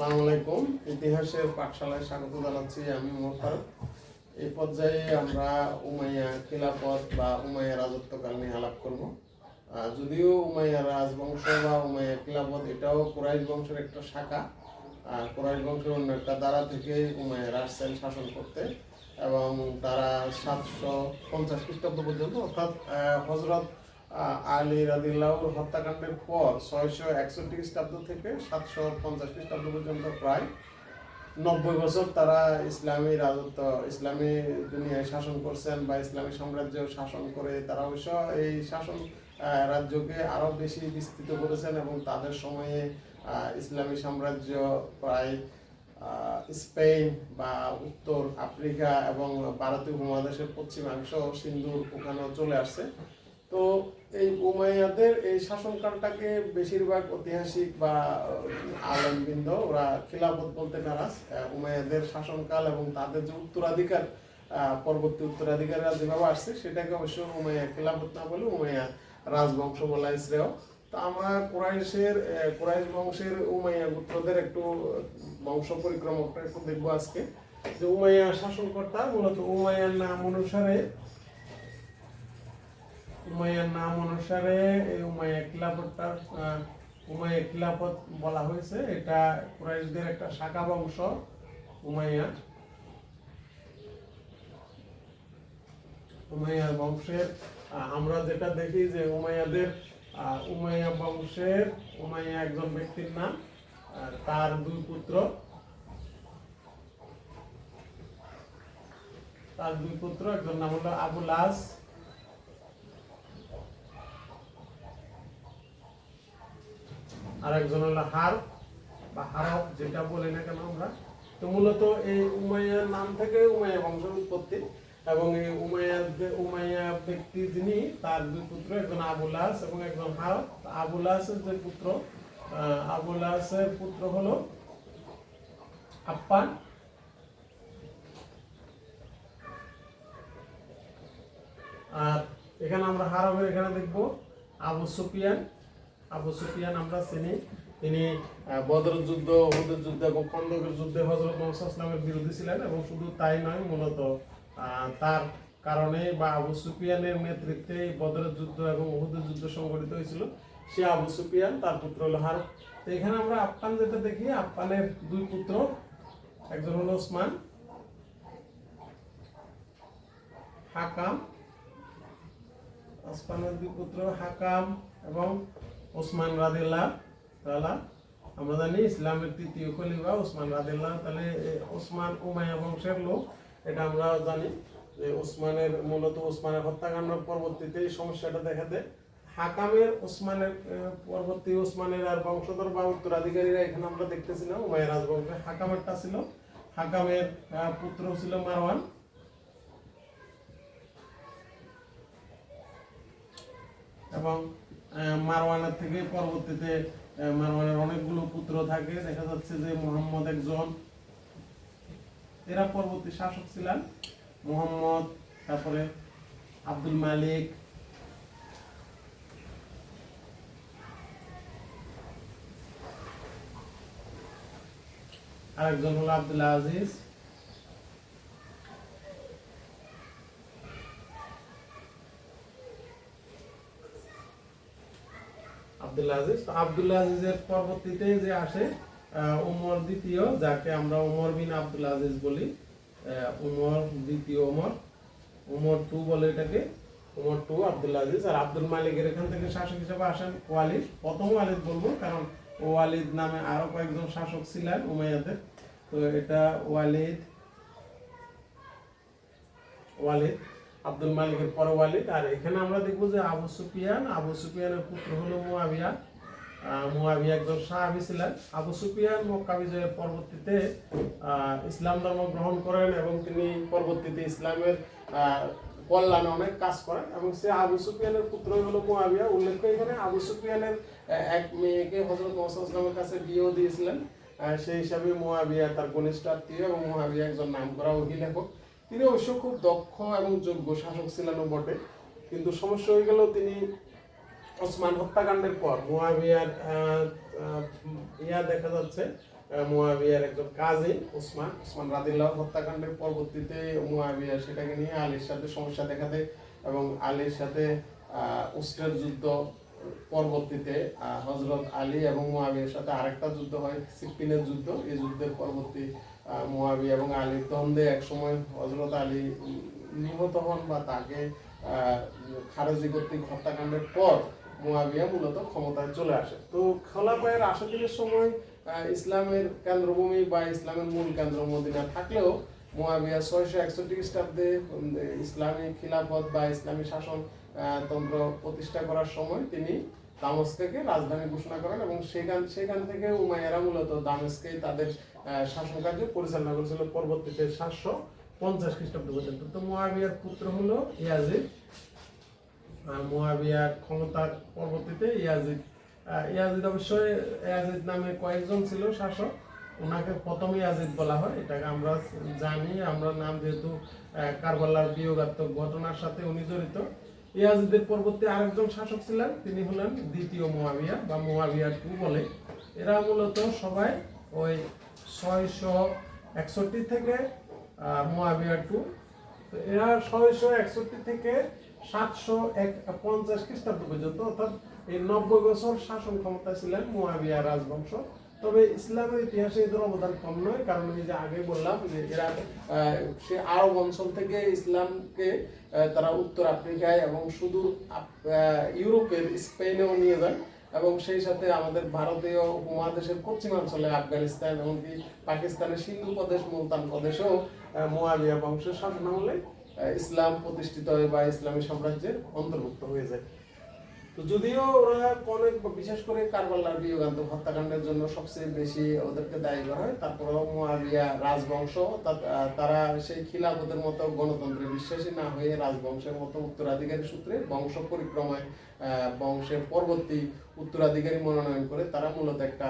আসসালামু আলাইকুম। ইতিহাসের পাঠশালায় স্বাগত জানাচ্ছি আমি মোহাম্মদ এই পর্যায়ে আমরা উমাইয়া খিলাফত বা উমাইয়া রাজত্বকাল নিয়ে আলাপ করব। যদিও উমাইয়া রাজবংশ বা উমাইয়া খিলাফত এটাও কুরাইশ বংশের একটা শাখা। কুরাইশ বংশের অন্য একটা দ্বারা থেকে উমাইয়া আসছেন শাসন করতে এবং তারা সাতশো পঞ্চাশ খ্রিস্টাব্দ পর্যন্ত অর্থাৎ হজরত আলী রাদিল্লাহুর হত্যাকাণ্ডের পর ছয়শো একষট্টি খ্রিস্টাব্দ থেকে সাতশো পঞ্চাশ খ্রিস্টাব্দ পর্যন্ত প্রায় নব্বই বছর তারা ইসলামী রাজত্ব, ইসলামী দুনিয়ায় শাসন করছেন বা ইসলামী সাম্রাজ্য শাসন করে তারা অবশ্য এই শাসন রাজ্যকে আরও বেশি বিস্তৃত করেছেন এবং তাদের সময়ে ইসলামী সাম্রাজ্য প্রায় স্পেন বা উত্তর আফ্রিকা এবং ভারতীয় উপমহাদেশের পশ্চিমাংশ সিন্ধুর ওখানেও চলে আসছে। তো এই উমাইয়াদের এই শাসনকালটাকে বেশিরভাগ ঐতিহাসিক বা আলমবৃন্দ, ওরা খিলাফত বলতে নারাজ। উমাইয়াদের শাসনকাল এবং তাদের যে উত্তরাধিকার পরবর্তী উত্তরাধিকারীরা যেভাবে আসছে, সেটাকে অবশ্য উমাইয়া খিলাফত না বলে উমাইয়া রাজবংশ বলা শ্রেয়। তো আমরা কুরাইশের কুরাইশ বংশের উমাইয়া গোত্রদের একটু বংশ পরিক্রমকটা একটু দেখব আজকে। যে উমাইয়া শাসনকর্তা মূলত উমাইয়ার নাম অনুসারে উমাইয়ার নাম অনুসারে এই উমাইয়া খিলাফতটা উমাইয়া খিলাফত বলা হয়েছে। এটা কুরাইশদের একটা শাখা বংশ উমাইয়া। উমাইয়া বংশের আমরা যেটা দেখি যে উমাইয়াদের উমাইয়া বংশের, উমাইয়া একজন ব্যক্তির নাম তার দুই পুত্র। তার দুই পুত্র, একজন নাম হলো আবুল আস আর একজন হলো হার বা হারব যেটা বলি না কেন আমরা, তো মূলত এই উমাইয়ার নাম থেকে উমাইয়া বংশের উৎপত্তি, এবং এই উমাইয়া উমাইয়া ব্যক্তি যিনি, তার দুই পুত্র, একজন আবুলাস এবং একজন হারব আবুলাসের যে পুত্র আবুলাসের পুত্র হলো আপ্পান। আর এখানে আমরা হারবের এখানে দেখব আবু সুফিয়ান আবু সুফিয়ান আমরা চিনি। তিনি বদর যুদ্ধ, উহুদের যুদ্ধ এবং খন্দকের যুদ্ধে হজরত মোহাম্মদ ইসলামের বিরোধী ছিলেন এবং শুধু তাই নয়, মূলত তার কারণে বা আবু সুফিয়ানের নেতৃত্বে বদরের যুদ্ধ এবং উহুদের যুদ্ধ সংগঠিত হয়েছিল। সে আবু সুফিয়ান, তার পুত্র হলো তো এখানে আমরা আপ্পান যেটা দেখি, আপ্পানের দুই পুত্র, একজন হলো ওসমান, হাকাম, ওসমানের দুই পুত্র হাকাম এবং ওসমান রাদিল্লাহ তাআলা, আমরা জানি ইসলামের তৃতীয় খলিফা ওসমান রাদিল্লাহ তাহলে ওসমান উমাইয়া বংশের লোক, এটা আমরা জানি যে ওসমানের, মূলত ওসমানের হত্যাকাণ্ডের পরবর্তীতে এই সমস্যাটা দেখা দেয়। হাকামের ওসমানের পরবর্তী ওসমানের আর বংশধর বা উত্তরাধিকারীরা এখানে আমরা দেখতেছি না উমাইয়া রাজবংশে হাকামেরটা ছিল। হাকামের পুত্র ছিল মারওয়ান। এবং মারওয়ানের থেকে পরবর্তীতে মারওয়ানের অনেকগুলো পুত্র থাকে। দেখা যাচ্ছে যে মোহাম্মদ একজন, এরা পরবর্তী শাসক ছিলেন। মোহাম্মদ, তারপরে আব্দুল মালিক। আরেকজন হলো আব্দুল আজিজ। আব্দুল আজিজ। তো আব্দুল আজিজের পরবর্তীতে যে আসে উমর দ্বিতীয়, যাকে আমরা উমর বিন আজিজ বলি। উমর দ্বিতীয় উমর। উমর টু বলে এটাকে। Umar two Aziz. আর আব্দুল মালিকের এখান থেকে শাসক হিসেবে আসেন ওয়ালিদ। প্রথম ওয়ালিদ বলব, কারণ ওয়ালিদ নামে আরও কয়েকজন শাসক ছিলেন উমাইয়াদের। তো এটা ওয়ালিদ ওয়ালিদ আব্দুল মালিকের পরে ওয়ালিদ আর এখানে আমরা দেখব যে আবু সুফিয়ান, আবু সুফিয়ানের পুত্র হলো মুয়াবিয়া। মুয়াবিয়া একজন সাহাবি ছিলেন। আবু সুফিয়ান মক্কা বিজয়ের পরবর্তীতে ইসলাম ধর্ম গ্রহণ করেন এবং তিনি পরবর্তীতে ইসলামের কল্যাণে অনেক কাজ করেন এবং সে আবু সুফিয়ানের পুত্র হলো মুয়াবিয়া। উল্লেখ্য এখানে আবু সুফিয়ানের এক মেয়েকে হজরত মোহাম্মদ ইসলামের কাছে বিয়েও দিয়েছিলেন। সেই হিসাবে মুয়াবিয়া তার ঘনিষ্ঠ আত্মীয় এবং মুয়াবিয়া একজন নাম করা ওহি লেখক তিনি অবশ্য খুব দক্ষ এবং যোগ্য শাসক ছিলেনও বটে। কিন্তু সমস্যা হয়ে গেল তিনি ওসমান হত্যাকাণ্ডের পর। মুয়াবিয়ার ইয়া দেখা যাচ্ছে মুয়াবিয়ার একজন কাজী ওসমান ওসমান রাদিল্লাহ হত্যাকাণ্ডের পরবর্তীতে মুয়াবিয়া সেটাকে নিয়ে আলীর সাথে সমস্যা দেখা দেয় এবং আলীর সাথে উস্টের যুদ্ধ পরবর্তীতে হজরত আলী এবং মুয়াবিয়ার সাথে আরেকটা যুদ্ধ হয় সিপ্পিনের যুদ্ধ। এই যুদ্ধের পরবর্তী আহ, এবং আলীর দ্বন্দ্বে একসময় হজরত আলী নিহত হন বা তাকে খারেজি কর্তৃক হত্যাকাণ্ডের পর মুয়াবিয়া মূলত ক্ষমতায় চলে আসে। তো খোলাপায়ের আশাদিনের সময় ইসলামের কেন্দ্রভূমি বা ইসলামের মূল কেন্দ্র মদিনা থাকলেও মুয়াবিয়া ছয়শো একষট্টি খ্রিস্টাব্দে ইসলামী খিলাফত বা ইসলামী শাসন তন্ত্র প্রতিষ্ঠা করার সময় তিনি দামস্কেকে রাজধানী ঘোষণা করেন এবং সেখান সেখান থেকে উমাইয়ারা মূলত দামেস্কে তাদের শাসন কার্য পরিচালনা করেছিল পরবর্তীতে সাতশো পঞ্চাশ খ্রিস্টাব্দ পর্যন্ত। তো মুয়াবিয়ার পুত্র হলো ইয়াজিদ। মুয়াবিয়ার ক্ষমতার পরবর্তীতে ইয়াজিদ। ইয়াজিদ অবশ্যই ইয়াজিদ নামে কয়েকজন ছিল শাসক। ওনাকে প্রথম ইয়াজিদ বলা হয়। এটাকে আমরা জানি আমরা নাম যেহেতু আহ, কারবালার বিয়োগাত্মক ঘটনার সাথে উনি জড়িত। ইয়াজিদের পরবর্তী আরেকজন শাসক ছিলেন, তিনি হলেন দ্বিতীয় মুয়াবিয়া বা মুয়াবিয়া টু বলে। এরা মূলত সবাই ওই ছয়শো একষট্টি থেকে মুয়াবিয়া টু। তো এরা ছয়শো একষট্টি থেকে সাতশো এক, পঞ্চাশ খ্রিস্টাব্দ পর্যন্ত, অর্থাৎ এই নব্বই বছর শাসন ক্ষমতা ছিলেন মুয়াবিয়া রাজবংশ। তবে ইসলামের ইতিহাসে এদের অবদান কম নয় কারণ আমি যে আগে বললাম যে এরা সে আরব অঞ্চল থেকে ইসলামকে তারা উত্তর আফ্রিকায় এবং সুদূর ইউরোপের স্পেনেও নিয়ে যায় এবং সেই সাথে আমাদের ভারতীয় উপমহাদেশের পশ্চিমাঞ্চলে আফগানিস্তান এমনকি পাকিস্তানের সিন্ধু প্রদেশ মুলতান প্রদেশেও আহ, মুয়াবিয়া বংশের শাসনামলে ইসলাম প্রতিষ্ঠিত হয় বা ইসলামী সাম্রাজ্যের অন্তর্ভুক্ত হয়ে যায়। যদিও ওরা অনেক বিশেষ করে হত্যাকাণ্ডের জন্য সবচেয়ে বেশি ওদেরকে দায়ী করা হয়। তারপরেও মুয়াবিয়া রাজবংশ তারা সেই খিলাফতের মতো গণতন্ত্রে বিশ্বাসী না হয়ে রাজবংশের মতো উত্তরাধিকারী সূত্রে বংশ পরিক্রমায় বংশের পরবর্তী উত্তরাধিকারী মনোনয়ন করে তারা মূলত একটা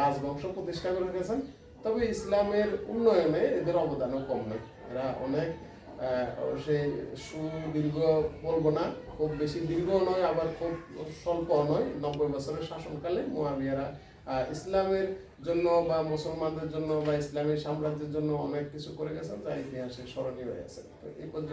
রাজবংশ প্রতিষ্ঠা করে গেছেন। তবে ইসলামের উন্নয়নে এদের অবদানও কম নয়। এরা অনেক সেই সুদীর্ঘ বলব না, খুব বেশি দীর্ঘ নয়, আবার খুব স্বল্প নয়। নব্বই বছরের শাসনকালে মোয়াবিয়ারা ইসলামের জন্য বা মুসলমানদের জন্য বা ইসলামের সাম্রাজ্যের জন্য অনেক কিছু করে গেছেন, যা ইতিহাসে স্মরণীয় হয়ে আছে। তো এই পর্যন্ত